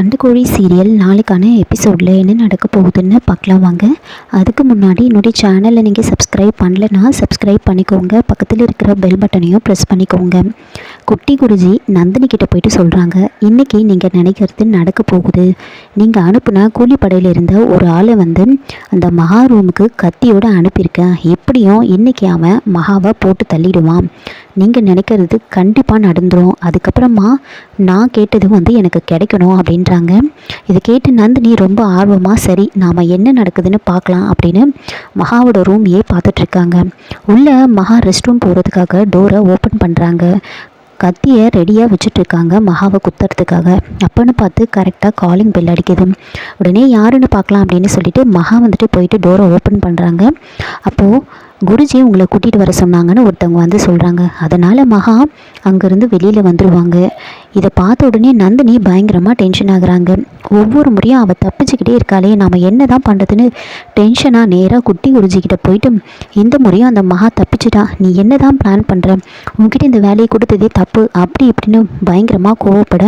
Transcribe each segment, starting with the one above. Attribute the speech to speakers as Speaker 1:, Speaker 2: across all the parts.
Speaker 1: சண்டைக்கோழி serial நாளைக்கான எபிசோடில் என்ன நடக்க போகுதுன்னு பார்க்கலாம் வாங்க. அதுக்கு முன்னாடி என்னுடைய சேனலை நீங்கள் சப்ஸ்கிரைப் பண்ணலைன்னா சப்ஸ்கிரைப் பண்ணிக்கோங்க. பக்கத்தில் இருக்கிற பெல் பட்டனையும் ப்ரெஸ் பண்ணிக்கோங்க. குட்டி குருஜி நந்தினி கிட்ட போயிட்டு சொல்கிறாங்க இன்றைக்கி நீங்கள் நினைக்கிறது நடக்க போகுது. நீங்கள் அனுப்புன கூலிப்படையில் இருந்த ஒரு ஆளை வந்து அந்த மகா ரூமுக்கு கத்தியோடு அனுப்பியிருக்கேன். எப்படியும் இன்றைக்கி அவன் மகாவை போட்டு தள்ளிடுவான். நீங்கள் நினைக்கிறது கண்டிப்பாக நடந்துடும் அதுக்கப்புறமா நான் கேட்டது வந்து எனக்கு கிடைக்கணும் அப்படின்றாங்க. இதை கேட்டு நந்தினி ரொம்ப ஆர்வமாக சரி நாம் என்ன நடக்குதுன்னு பார்க்கலாம் அப்படின்னு மகாவோட ரூமையே பார்த்துட்ருக்காங்க. உள்ளே மகா ரெஸ்ட் ரூம் போகிறதுக்காக டோரை ஓப்பன் பண்ணுறாங்க கத்தியை ரெடியாக வச்சுட்ருக்காங்க மகாவை குத்துறதுக்காக. அப்போன்னு பார்த்து கரெக்டாக காலிங் பெல் அடிக்குது. உடனே யாருன்னு பார்க்கலாம் அப்படின்னு சொல்லிட்டு மகா வந்துட்டு போயிட்டு டோரை ஓப்பன் பண்ணுறாங்க அப்போது குருஜி உங்களை கூட்டிகிட்டு வர சொன்னாங்கன்னு ஒருத்தவங்க வந்து சொல்கிறாங்க அதனால் மகா அங்கேருந்து வெளியில் வந்துடுவாங்க இதை பார்த்த உடனே நந்தினி பயங்கரமாக டென்ஷன் ஆகுறாங்க. ஒவ்வொரு முறையும் அவள் தப்பிச்சுக்கிட்டே இருக்காளே நாம் என்ன தான் பண்ணுறதுன்னு டென்ஷனாக நேராக குட்டி குருஜிக்கிட்ட போயிட்டு இந்த முறையும் அந்த மகா தப்பிச்சிட்டா நீ என்ன தான் பிளான் பண்ணுற உங்ககிட்ட இந்த வேலையை கொடுத்ததே தப்பு அப்படி இப்படின்னு பயங்கரமாக கோவப்பட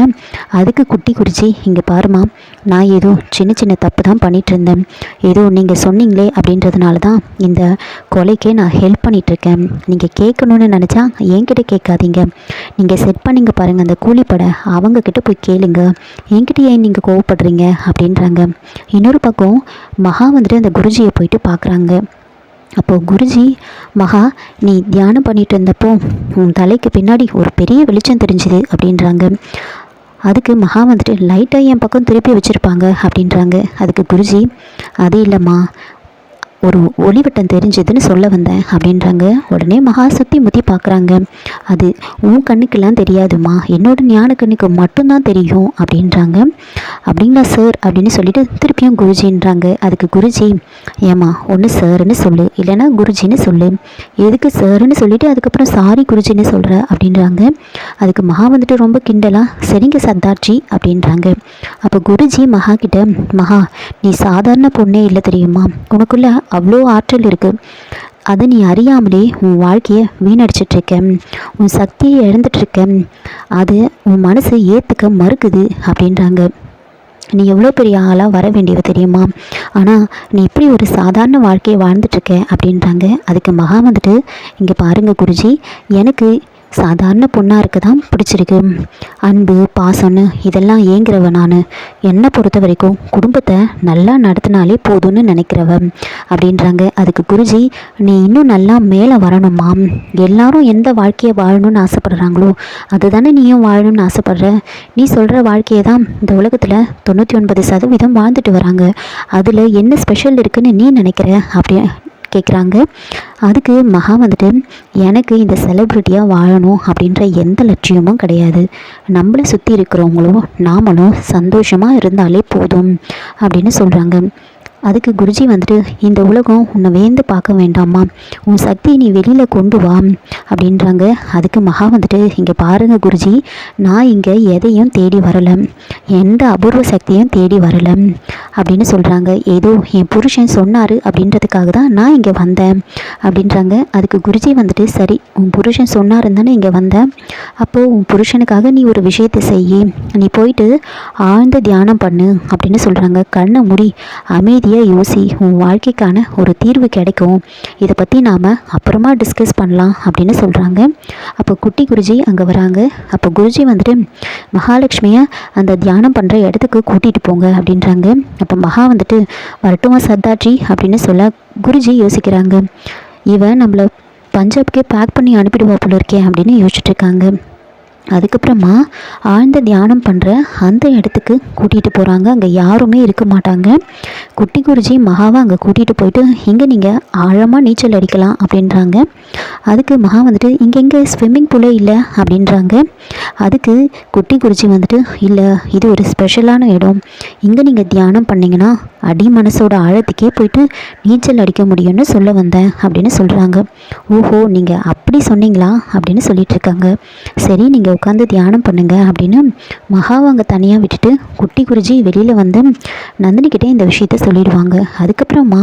Speaker 1: அதுக்கு குட்டி குருஜி இங்கே பாருமா நான் ஏதோ சின்ன சின்ன தப்பு தான் பண்ணிகிட்டு இருந்தேன். ஏதோ நீங்கள் சொன்னீங்களே அப்படின்றதுனால தான் இந்த கொலைக்கே நான் ஹெல்ப் பண்ணிகிட்ருக்கேன் நீங்கள் கேட்கணுன்னு நினச்சா என்கிட்ட கேட்காதீங்க. நீங்கள் செட் பண்ணிங்க பாருங்கள் அந்த கூலிப்படை அவங்கக்கிட்ட போய் கேளுங்க. என்கிட்ட ஏன் நீங்கள் ஆசைப்படுறீங்க அப்படின்றாங்க. இன்னொரு பக்கம் மகா வந்துட்டு அந்த குருஜியை போயிட்டு பார்க்குறாங்க. அப்போது குருஜி மகா நீ தியானம் பண்ணிட்டு இருந்தப்போ உன் தலைக்கு பின்னாடி ஒரு பெரிய வெளிச்சம் தெரிஞ்சுது அப்படின்றாங்க. அதுக்கு மகா வந்துட்டு லைட்டாக என் பக்கம் திருப்பி வச்சுருப்பாங்க அப்படின்றாங்க. அதுக்கு குருஜி அது இல்லைம்மா ஒரு ஒளிவட்டம் தெரிஞ்சதுன்னு சொல்ல வந்தேன் அப்படின்றாங்க. உடனே மகா சுற்றி முத்தி பார்க்குறாங்க. அது உன் கண்ணுக்கெல்லாம் தெரியாதுமா? என்னோட ஞான கண்ணுக்கு மட்டும்தான் தெரியும் அப்படின்றாங்க. அப்படிங்களா சார்? அப்படின்னு சொல்லிட்டு திருப்பியும் குருஜின்றாங்க. அதுக்கு குருஜி ஏம்மா ஒன்று சார்னு சொல்லு. இல்லைன்னா குருஜின்னு சொல்லு. எதுக்கு சார்னு சொல்லிட்டு அதுக்கப்புறம் சாரி குருஜின்னு சொல்கிற அப்படின்றாங்க. அதுக்கு மகா வந்துட்டு ரொம்ப கிண்டலாக சரிங்க சர்தார்ஜி அப்படின்றாங்க. அப்போ குருஜி மகா கிட்ட மகா நீ சாதாரண பொண்ணே இல்லை தெரியுமா? உனக்குள்ள அவ்வளோ ஆற்றல் இருக்குது அதை நீ அறியாமலே உன் வாழ்க்கையை வீணடிச்சிட்ருக்க உன் சக்தியை இழந்துட்டுருக்க. அது உன் மனசு ஏற்றுக்க மறுக்குது அப்படின்றாங்க. நீ எவ்வளோ பெரிய ஆளாக வர வேண்டியவ தெரியுமா? ஆனால் நீ இப்படி ஒரு சாதாரண வாழ்க்கையை வாழ்ந்துட்டுருக்க அப்படின்றாங்க. அதுக்கு மகா வந்துட்டு இங்கே பாருங்கள் குருஜி எனக்கு சாதாரண பொண்ணாக இருக்க தான் பிடிச்சிருக்கு. அன்பு பாசம்னு இதெல்லாம் ஏங்குறவ நான். என்னை பொறுத்த வரைக்கும் குடும்பத்தை நல்லா நடத்தினாலே போதும்னு நினைக்கிறவ அப்படின்றாங்க. அதுக்கு குருஜி நீ இன்னும் நல்லா மேலே வரணுமா எல்லாரும் எந்த வாழ்க்கையை வாழணும்னு ஆசைப்படுறாங்களோ அதுதானே நீயும் வாழணும்னு ஆசைப்படுற. நீ சொல்கிற வாழ்க்கையை தான் இந்த உலகத்தில் தொண்ணூற்றி ஒன்பது சதவீதம் வாழ்ந்துட்டு வராங்க. அதில் என்ன ஸ்பெஷல் இருக்குன்னு நீ நினைக்கிற? அப்படி கேட்குறாங்க அதுக்கு மகா வந்துட்டு எனக்கு இந்த செலிப்ரிட்டியாக வாழணும் அப்படின்ற எந்த லட்சியமும் கிடையாது. நம்மளை சுற்றி இருக்கிறவங்களும் நாமளும் சந்தோஷமாக இருந்தாலே போதும் அப்படின்னு சொல்கிறாங்க அதுக்கு குருஜி வந்துட்டு இந்த உலகம் உன்னை வேந்து பார்க்க வேண்டாமா? உன் சக்தியை நீ வெளியில் கொண்டு வா அப்படின்றாங்க. அதுக்கு மகா வந்துட்டு இங்கே பாருங்கள் குருஜி நான் இங்கே எதையும் தேடி வரலை. எந்த அபூர்வ சக்தியும் தேடி வரலை அப்படின்னு சொல்கிறாங்க ஏதோ என் புருஷன் சொன்னார் அப்படின்றதுக்காக தான் நான் இங்கே வந்தேன் அப்படின்றாங்க. அதுக்கு குருஜி வந்துட்டு சரி உன் புருஷன் சொன்னாருன்னு தானே இங்கே வந்தேன் அப்போது உன் புருஷனுக்காக நீ ஒரு விஷயத்தை செய்யி. நீ போயிட்டு ஆழ்ந்த தியானம் பண்ணு அப்படின்னு சொல்கிறாங்க கண்ணை முடி அமைதி அமைதியாக யோசி உன் வாழ்க்கைக்கான ஒரு தீர்வு கிடைக்கும். இதை பற்றி நாம் அப்புறமா டிஸ்கஸ் பண்ணலாம் அப்படின்னு சொல்கிறாங்க அப்போ குட்டி குருஜி அங்கே வராங்க. அப்போ குருஜி வந்துட்டு மகாலட்சுமியை அந்த தியானம் பண்ணுற இடத்துக்கு கூட்டிகிட்டு போங்க அப்படின்றாங்க. அப்போ மகா வந்துட்டு வரட்டுமா சர்தார்ஜி அப்படின்னு சொல்ல குருஜி யோசிக்கிறாங்க. இவன் நம்மளை பஞ்சாப்கே பேக் பண்ணி அனுப்பிடுவா போல இருக்கே அப்படின்னு யோசிச்சுட்ருக்காங்க அதுக்கப்புறமா ஆழ்ந்த தியானம் பண்ணுற அந்த இடத்துக்கு கூட்டிகிட்டு போகிறாங்க அங்கே யாருமே இருக்க மாட்டாங்க. குட்டி குருஜி மகாவை அங்கே கூட்டிகிட்டு போயிட்டு இங்கே நீங்கள் ஆழமாக நீச்சல் அடிக்கலாம் அப்படின்றாங்க. அதுக்கு மகா வந்துட்டு இங்கே எங்கே ஸ்விம்மிங் பூலே இல்லை அப்படின்றாங்க. அதுக்கு குட்டி குருஜி வந்துட்டு இல்லை இது ஒரு ஸ்பெஷலான இடம். இங்கே நீங்கள் தியானம் பண்ணிங்கன்னா அடி மனசோட ஆழத்துக்கே போயிட்டு நீச்சல் அடிக்க முடியும்னு சொல்ல வந்தேன் அப்படின்னு சொல்கிறாங்க ஓஹோ நீங்கள் அப்படி சொன்னீங்களா? அப்படின்னு சொல்லிட்டு இருக்காங்க. சரி நீங்கள் நீங்கள் உட்காந்து தியானம் பண்ணுங்க அப்படின்னு மகாவை அங்கே தனியாக விட்டுட்டு குட்டி குருஜி வெளியில் வந்து நந்தினிக்கிட்டே இந்த விஷயத்த சொல்லிடுவாங்க. அதுக்கப்புறமா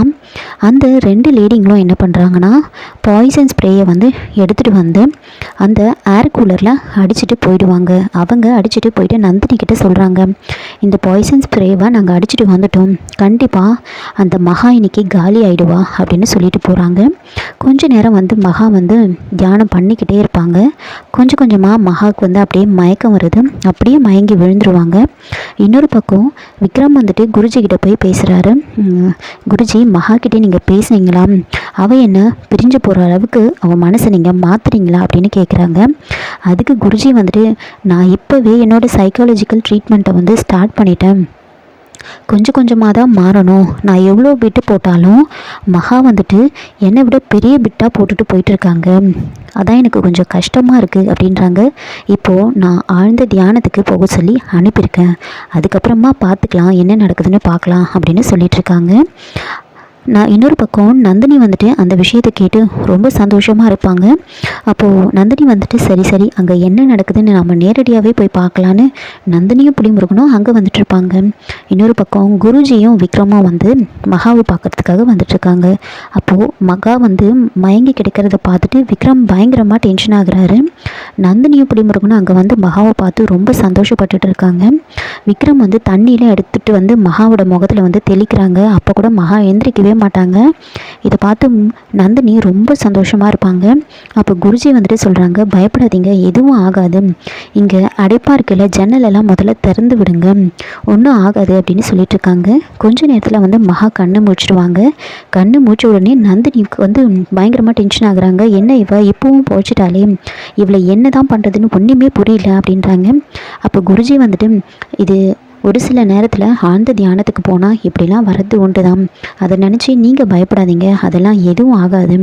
Speaker 1: அந்த ரெண்டு லேடிங்களும் என்ன பண்ணுறாங்கன்னா பாய்சன் ஸ்ப்ரேயை வந்து எடுத்துகிட்டு வந்து அந்த ஏர் கூலரில் அடிச்சுட்டு போயிடுவாங்க. அவங்க அடிச்சுட்டு போயிட்டு நந்தினிக்கிட்ட சொல்கிறாங்க இந்த பாய்சன் ஸ்ப்ரேவை நாங்கள் அடிச்சுட்டு வந்துட்டோம். கண்டிப்பாக அந்த மகா இன்னைக்கு காலி ஆகிடுவா அப்படின்னு சொல்லிட்டு போகிறாங்க கொஞ்ச நேரம் வந்து மகா வந்து தியானம் பண்ணிக்கிட்டே இருப்பாங்க. கொஞ்சம் கொஞ்சமாக மகா மகாவுக்கு வந்து அப்படியே மயக்கம் வருது. அப்படியே மயங்கி விழுந்துருவாங்க. இன்னொரு பக்கம் விக்ரம் வந்துட்டு குருஜி கிட்ட போய் பேசுகிறாரு குருஜி மகா கிட்டே நீங்கள் பேசுனீங்களா? அவள் என்ன பிரிஞ்சு போகிற அளவுக்கு அவன் மனசை நீங்கள் மாற்றுறீங்களா அப்படின்னு கேட்குறாங்க அதுக்கு குருஜி வந்துட்டு நான் இப்போவே என்னோடய சைக்காலஜிக்கல் ட்ரீட்மெண்ட்டை வந்து ஸ்டார்ட் பண்ணிட்டேன். கொஞ்சம் கொஞ்சமாக தான் மாறணும். நான் எவ்வளோ பிட்டு போட்டாலும் மகா வந்துட்டு என்னை விட பெரிய பிட்டாக போட்டுட்டு போயிட்டுருக்காங்க. அதான் எனக்கு கொஞ்சம் கஷ்டமாக இருக்குது அப்படின்றாங்க. இப்போது நான் ஆழ்ந்த தியானத்துக்கு போக சொல்லி அனுப்பியிருக்கேன். அதுக்கப்புறமா பார்த்துக்கலாம் என்ன நடக்குதுன்னு பார்க்கலாம் அப்படின்னு சொல்லிகிட்ருக்காங்க நான் இன்னொரு பக்கம் நந்தினி வந்துட்டு அந்த விஷயத்தை கேட்டு ரொம்ப சந்தோஷமாக இருப்பாங்க. அப்போது நந்தினி வந்துட்டு சரி சரி அங்கே என்ன நடக்குதுன்னு நம்ம நேரடியாகவே போய் பார்க்கலான்னு நந்தினியும் புளிமுருகனும் அங்கே வந்துட்டு இருப்பாங்க இன்னொரு பக்கம் குருஜியும் விக்ரமும் வந்து மகாவை பார்க்கறதுக்காக வந்துட்டுருக்காங்க. அப்போது மகா வந்து மயங்கி கிடைக்கிறத பார்த்துட்டு விக்ரம் பயங்கரமாக டென்ஷன் ஆகுறாரு. நந்தினியும் புளிமுருகனும் அங்கே வந்து மகாவை பார்த்து ரொம்ப சந்தோஷப்பட்டுட்டு இருக்காங்க. விக்ரம் வந்து தண்ணியில் எடுத்துகிட்டு வந்து மகாவோட முகத்தில் வந்து தெளிக்கிறாங்க. அப்போ கூட மகா எந்திரிக்கவே மாட்டாங்க. இதை பார்த்து நந்தினி ரொம்ப சந்தோஷமாக இருப்பாங்க. அப்போ குருஜி வந்துட்டு சொல்கிறாங்க பயப்படாதீங்க எதுவும் ஆகாது. இங்கே அடைப்பாக இருக்கல ஜன்னலெல்லாம் முதல்ல திறந்து விடுங்க. ஒன்றும் ஆகாது அப்படின்னு சொல்லிட்டு இருக்காங்க. கொஞ்ச நேரத்தில் வந்து மகா கண்ணை மூச்சிடுவாங்க கண்ணு மூச்ச உடனே நந்தினிக்கு வந்து பயங்கரமாக டென்ஷன் ஆகுறாங்க. என்ன இவ? இப்போவும் போச்சுட்டாலே இவளை என்ன தான் பண்ணுறதுன்னு ஒன்றுமே புரியல அப்படின்றாங்க. அப்போ குருஜி வந்துட்டு இது ஒரு சில நேரத்தில் ஆழ்ந்த தியானத்துக்கு போனால் இப்படிலாம் வரது உண்டு தான் அதை நினச்சி நீங்கள் பயப்படாதீங்க. அதெல்லாம் எதுவும் ஆகாது.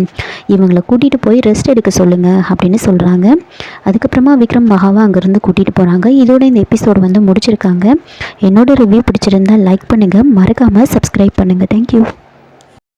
Speaker 1: இவங்களை கூட்டிகிட்டு போய் ரெஸ்ட் எடுக்க சொல்லுங்கள் அப்படின்னு சொல்கிறாங்க அதுக்கப்புறமா விக்ரம் மகாவை அங்கேருந்து கூட்டிகிட்டு போகிறாங்க இதோட இந்த எபிசோடு வந்து முடிச்சிருக்காங்க. என்னோட ரிவ்யூ பிடிச்சிருந்தால் லைக் பண்ணுங்கள் மறக்காமல் சப்ஸ்கிரைப் பண்ணுங்கள் தேங்க்யூ